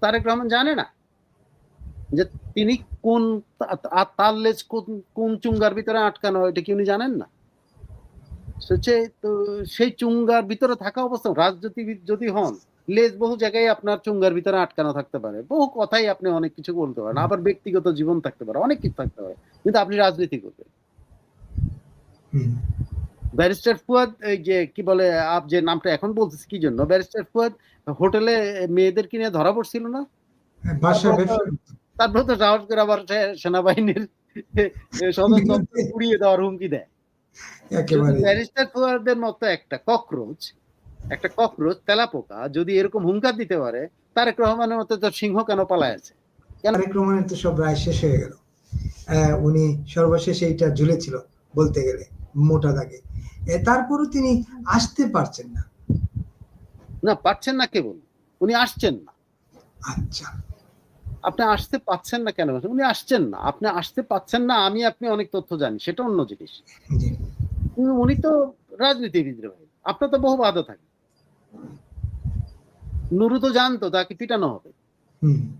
তারেক রহমান জানে না যে তিনি কোন তার লেজ কোন- চুঙ্গার ভিতরে আটকানো এটা কি উনি জানেন না? তো সেই চুঙ্গার ভিতরে থাকা অবস্থা রাজনীতিবিদ যদি হন, লেজ বহু জায়গায় আপনার চুঙ্গার ভিতরে আটকানো থাকতে পারে। বহু কথাই আপনি অনেক কিছু বলতে পারেন, আবার ব্যক্তিগত জীবন থাকতে পারে, অনেক কিছু থাকতে পারে। কিন্তু আপনি রাজনীতি করবেন। ব্যারিস্টার ফুয়াদ এই যে কি বলে আপ যে নামটা এখন বলতেছি কি জন্য? ব্যারিস্টার ফুয়াদ হোটেলে মেয়েদের কিনে ধরা পড়ছিল না? হ্যাঁ, তারপর তো সাহস করে আবার সেনাবাহিনীর সদর দপ্তর পুড়িয়ে দেওয়ার হুমকি দেয়। ব্যারিস্টার ফুয়াদের মতো একটা ককরোচ একটা ককরোচ তেলাপোকা যদি এরকম হুঙ্কার দিতে পারে তারেক রহমানের মতো তো সিংহ কেন পালায় আছে? তারেক রহমানের তো সব রায় শেষ হয়ে গেল। উনি সর্বশেষ এইটা ঝুলেছিল বলতে গেলে মোটা দাগে। তারপরও তিনি আসতে পারছেন না। না পাচ্ছেন না কেবল। উনি আসছেন না। আচ্ছা। আপনি আসতে পাচ্ছেন না কেন? উনি আসছেন না। আপনি আসতে পাচ্ছেন না আমি আপনি অনেক তথ্য জানি সেটা অন্য জিনিস। উনি তো রাজনীতিবিদরা ভাই। আপনার তো বহু বাধা থাকে। নুরু তো জানতো তাকে পিটানো হবে।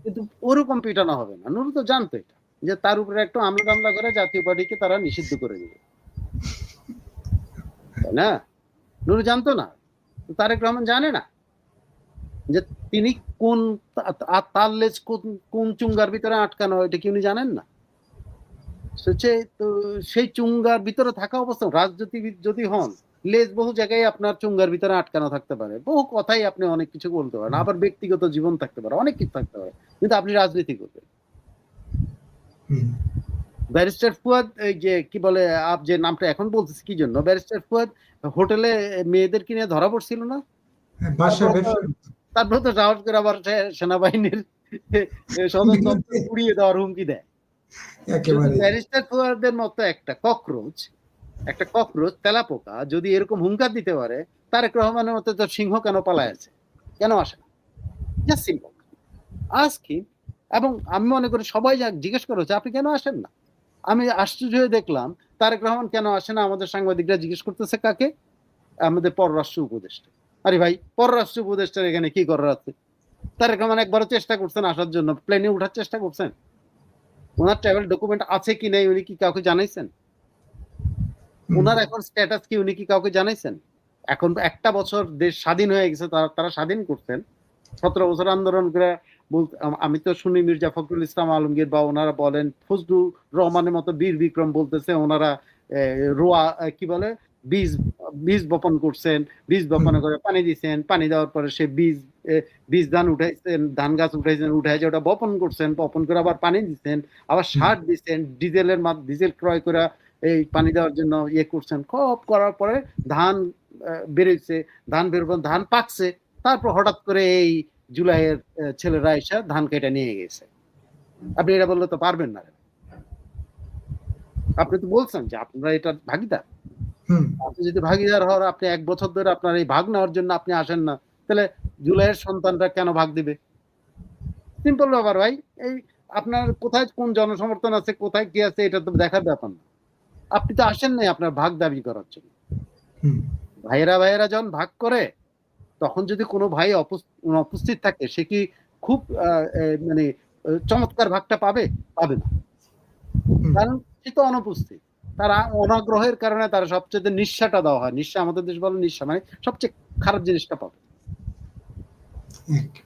কিন্তু ওরকম পিটানো হবে না। নুরু তো জানতো এটা যে তার উপরে একটু আমলা টামলা করে জাতীয় পার্টিকে তারা নিষিদ্ধ করে দিবে। তাই না? নুরু জানতো না? তারেক রহমান জানে না? যে তিনি কোন তার লেজ কোন- চুঙ্গার ভিতরে আটকানো, এটা কি উনি জানেন না? তো সেই চুঙ্গার ভিতরে থাকা অবস্থা রাজনীতিবিদ যদি হন, লেজ বহু জায়গায় আপনার চুঙ্গার ভিতরে আটকানো থাকতে পারে। বহু কথাই আপনি অনেক কিছু বলতে পারেন, আবার ব্যক্তিগত জীবন থাকতে পারে, অনেক কিছু থাকতে পারে। কিন্তু আপনি রাজনীতি করবেন। ব্যারিস্টার ফুয়াদ এই যে কি বলে আপ যে নামটা এখন বলতেছি কি জন্য? ব্যারিস্টার ফুয়াদ হোটেলে মেয়েদের কিনে ধরা পড়ছিল না? হ্যাঁ, তারপর তো সাহস করে আবার সেনাবাহিনীর সদর দপ্তর পুড়িয়ে দেওয়ার হুমকি দেয়। ব্যারিস্টার ফুয়াদের মতো একটা ককরোচ একটা ককরোচ তেলাপোকা যদি এরকম হুঙ্কার দিতে পারে তারেক রহমানের মতো তো সিংহ কেন পালায় আছে? কেন আসে জাস্ট সিম্পল। আজকে এবং আমি মনে করি সবাই জিজ্ঞেস করেছে আপনি কেন আসেন না? আমি আশ্চর্য হয়ে দেখলাম তারেক রহমান কেন আসে না? আমাদের সাংবাদিকরা জিজ্ঞেস করতেছে কাকে? আমাদের পররাষ্ট্র উপদেষ্টা। আরে ভাই পররাষ্ট্র উপদেষ্টার এখানে কি করার আছে? তারেক রহমান একবারও চেষ্টা করছেন আসার জন্য। প্লেনে ওঠার চেষ্টা করছেন? ওনার ট্রাভেল ডকুমেন্ট আছে কি নাই উনি কি কাউকে জানাইছেন? ওনার এখন স্ট্যাটাস কি উনি কি কাউকে জানাইছেন? এখন একটা বছর দেশ স্বাধীন হয়ে গেছে তারা তারা স্বাধীন করছেন। সতেরো বছর আন্দোলন করে আম- তো শুনি মির্জা ফখরুল ইসলাম আলমগীর বা ওনারা বলেন, ফজলুর রহমানের মতো বীর বিক্রম বলতেছে, ওনারা রোয়া কি বলে, বীজ বীজ বপন করছেন, বীজ বপন করে পানি দিচ্ছেন পানি দেওয়ার পরে সে বীজ বীজ ধান উঠাইছেন, ধান গাছ উঠাইছেন উঠাই যে ওটা বপন করছেন, বপন করে আবার পানি দিচ্ছেন আবার সার দিচ্ছেন ডিজেলের ডিজেল ক্রয় করে এই পানি দেওয়ার জন্য ইয়ে করছেন খুব করার পরে ধান বেরোইছে, ধান বেরোবে ধান পাকছে, তারপর হঠাৎ করে এই জুলাইয়ের ছেলেরা এসে ধান কেটে নিয়ে গেছে। আপনি এটা বললে তো পারবেন না। আপনি তো বলছেন যে আপনারা এটা ভাগিদার। আপনি যদি ভাগিদার হওয়ার আপনি এক বছর ধরে আপনার এই ভাগ নেওয়ার জন্য আপনি আসেন না তাহলে জুলাইয়ের সন্তানরা কেন ভাগ দিবে? সিম্পল ব্যাপার ভাই এই আপনার কোথায় কোন জনসমর্থন আছে কোথায় কি আছে এটা তো দেখার ব্যাপার না। আপনি তো আসেন নাই আপনার ভাগ দাবি করার জন্য। ভাইয়েরা ভাইয়েরা যখন ভাগ করে তখন যদি কোনো ভাই অপুস- অনুপস্থিত থাকে সে কি খুব মানে চমৎকার ভাগটা পাবে? পাবে না। কারণ সে তো অনুপস্থিত। তারা অনাগ্রহের কারণে তারা সবচেয়ে নিঃস্বাটা দেওয়া হয়। নিঃস্বা আমাদের দেশ বলে নিঃস্বা মানে সবচেয়ে খারাপ জিনিসটা পাবে।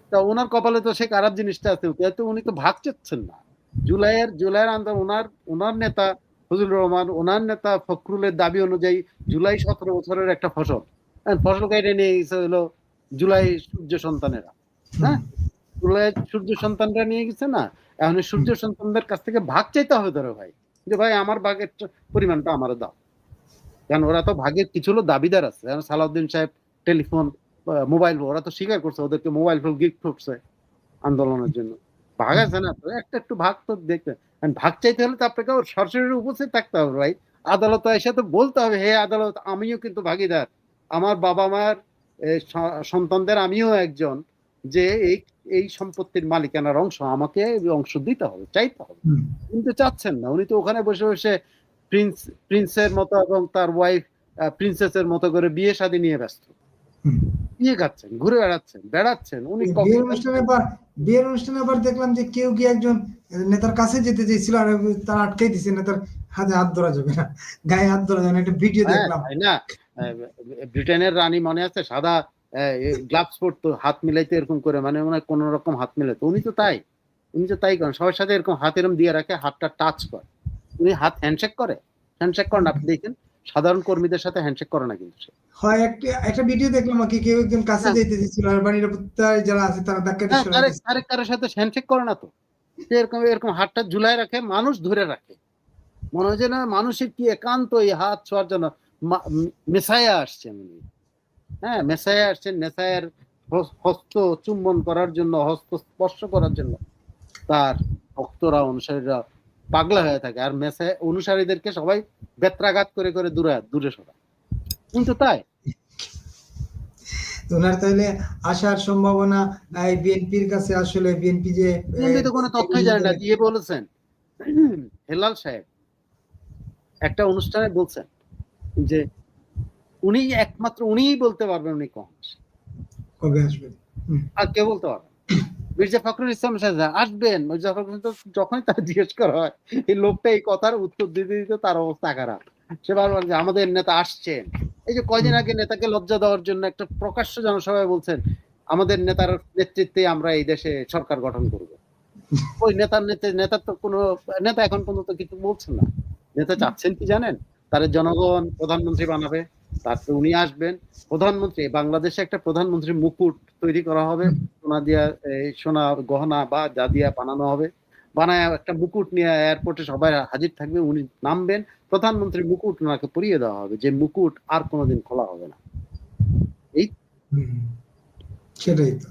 তা ওনার কপালে তো সে খারাপ জিনিসটা আছে কিন্তু উনি তো ভাগ চাচ্ছেন না। জুলাইয়ের জুলাইয়ের আন্দোলন ওনার ওনার নেতা ফজলুর রহমান ওনার নেতা ফখরুলের দাবি অনুযায়ী জুলাই সতেরো বছরের একটা ফসল। হ্যাঁ, ফসল কেটে নিয়ে গেছে হলো জুলাই সূর্য সন্তানেরা হ্যাঁ? জুলাই সূর্য সন্তানরা নিয়ে গেছে না? এখন সূর্য সন্তানদের কাছ থেকে ভাগ চাইতে হবে ধরো ভাই। যে ভাই, আমার ভাগের পরিমাণটা আমার দাও। কারণ ওরা তো ভাগের কিছু হলো দাবিদার আছে। যেমন সালাউদ্দিন সাহেব টেলিফোন মোবাইল, ওরা তো স্বীকার করছে, ওদেরকে মোবাইল ফোন গিফট করছে আন্দোলনের জন্য। ভাগ আছে না তো? একটা একটু ভাগ তো দেখতে। ভাগ চাইতে হলে তো আপনাকে ওর সরাসরি উপস্থিত থাকতে হবে ভাই। আদালতে এসে তো বলতে হবে, হে আদালত, আমিও কিন্তু ভাগিদার। আমার বাবা স- সন্তানদের আমিও একজন যে এই এই সম্পত্তির মালিকানার অংশ আমাকে অংশ দিতে হবে চাইতে হবে। কিন্তু চাচ্ছেন না। উনি তো ওখানে বসে বসে প্রিন্স প্রিন্সের মতো এবং তার ওয়াইফ প্রিন্সেসের মতো করে বিয়ে শাদী নিয়ে ব্যস্ত। বিয়ে খাচ্ছেন ঘুরে বেড়াচ্ছেন বেড়াচ্ছেন উনি বিয়ের অনুষ্ঠানে বিয়ের অনুষ্ঠানে আবার দেখলাম যে কেউ কি একজন নেতার কাছে যেতে চেয়েছিল আর তার আটকাই দিছে নেতার হাতে হাত ধরা যাবে না গায়ে হাত ধরা যাবে না একটা ভিডিও হ্যাঁ, দেখলাম। না? ব্রিটেনের রানী মনে আছে? সাদা গ্লাভস পরতো হাত মিলাইতে এরকম করে মানে মনে হয় কোন রকম হাত মিলাইতো। উনি তো তাই উনি তো তাই করেন। সবার সাথে এরকম হাত এরকম দিয়ে রাখে হাতটা টাচ করে। উনি হাত হ্যান্ডশেক করে। হ্যান্ডশেক করেন আপনি দেখেন সাধারণ কর্মীদের সাথে হ্যান্ডশেক করে না কিন্তু হয় একটা একটা ভিডিও দেখলাম আর কি কেউ একজন কাছে হ্যাঁ। যেতে চেয়েছিল আর বাড়ির যারা আছে তারা ধাক্কা দিয়ে হ্যাঁ, দিয়েছে। কারোর সাথে হ্যান্ডশেক করে না তো। এরকম এরকম হাতটা ঝুলাই রাখে মানুষ ধরে রাখে। মনে হয় যে না মানুষের কি একান্ত এই হাত ছোঁয়ার জন্য। মেসায়া আসছেন উনি। হ্যাঁ মেসায়া আসছেন মেসায়ের হস্ত চুম্বন করার জন্য হস্ত স্পর্শ করার জন্য। তার ভক্তরা অনুসারীরা পাগলা হয়ে থাকে। আর মেসায় অনুসারীদেরকে সবাই বেত্রাঘাত করে করে দূরে দূরে সরায়। কিন্তু তাই? ওনার তাহলে আসার সম্ভাবনা বিএনপির কাছে আসলে বিএনপি যে উনি তো কোনো তথ্যই জানেন না। দিয়ে বলেছেন। হেলাল সাহেব একটা অনুষ্ঠানে বলছেন যে উনি একমাত্র উনিই বলতে পারবেন উনি কম। কবে আসবেন? আর কে বলতে পারবেন মির্জা ফখরুল ইসলাম সাহেব আসবেন মির্জা ফখরুল তো যখনই তার জিজ্ঞেস করা হয় এই লোকটা এই কথার উত্তর দিতে দিতে তার অবস্থা খারাপ। সে বারবার যে আমাদের নেতা আসছেন। এই যে কয়দিন আগে নেতাকে লজ্জা দেওয়ার জন্য একটা প্রকাশ্য জনসভায় বলছেন আমাদের নেতার নেতৃত্বে আমরা এই দেশে সরকার গঠন করব। ওই নেতার নেতা নেতার তো কোনো নেতা এখন পর্যন্ত কিছু বলছেন না। নেতা চাচ্ছেন কি জানেন? তার জনগণ প্রধানমন্ত্রী বানাবে, তারপরে উনি আসবেন। প্রধানমন্ত্রী, বাংলাদেশে একটা প্রধানমন্ত্রী মুকুট তৈরি করা হবে। সোনা দিয়া, এই সোনা গহনা বা যা দিয়া বানানো হবে। বানায় একটা মুকুট নিয়ে এয়ারপোর্টে সবাই হাজির থাকবে, উনি নামবেন। প্রধানমন্ত্রী মুকুট ওনাকে পরিয়ে দেওয়া হবে, যে মুকুট আর কোনোদিন খোলা হবে না। এই সেটাই তো।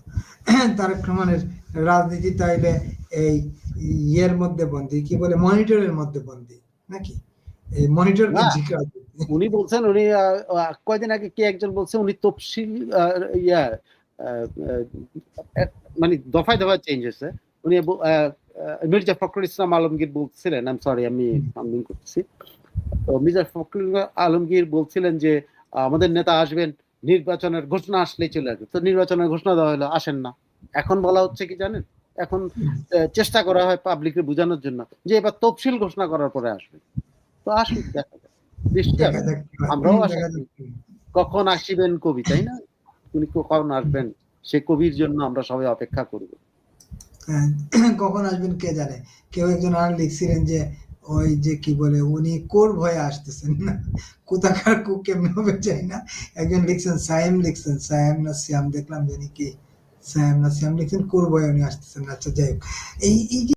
তারেক রহমানের রাজনীতি তাইলে এই ইয়ের মধ্যে বন্দী, কি বলে মনিটরের মধ্যে বন্দী, নাকি? এই মনিটর উনি বলছেন উনি কয়দিন আগে কে একজন বলছে উনি তফসিল ইয়া মানে দফায় দফায় চেঞ্জ হয়েছে। উনি মির্জা ফখরুল ইসলাম আলমগীর বলছিলেন আমি সরি আমি সামথিং করছি তো মির্জা ফখরুল আলমগীর বলছিলেন যে আমাদের নেতা আসবেন নির্বাচনের ঘোষণা আসলেই চলে আসবে। তো নির্বাচনের ঘোষণা দেওয়া হলো আসেন না। এখন বলা হচ্ছে কি জানেন? এখন চেষ্টা করা হয় পাবলিককে বোঝানোর জন্য যে এবার তফসিল ঘোষণা করার পরে আসবে। তো আসুন দেখা যাক। বৃষ্টি আমরাও আশা করি। কখন আসিবেন কবি তাই না? উনি কখন আসবেন? সে কবির জন্য আমরা সবাই অপেক্ষা করব। হ্যাঁ, কখন আসবেন কে জানে? কেউ একজন আর লিখছিলেন যে ওই যে কি বলে উনি কোর ভয়ে আসতেছেন না? কোথাকার কু কেমন হবে চাই না। একজন লিখছেন সায়েম লিখছেন। সায়েম না শ্যাম দেখলাম জানি কি সায়েম না শ্যাম লিখছেন কোর ভয়ে উনি আসতেছেন। আচ্ছা যাই হোক। এই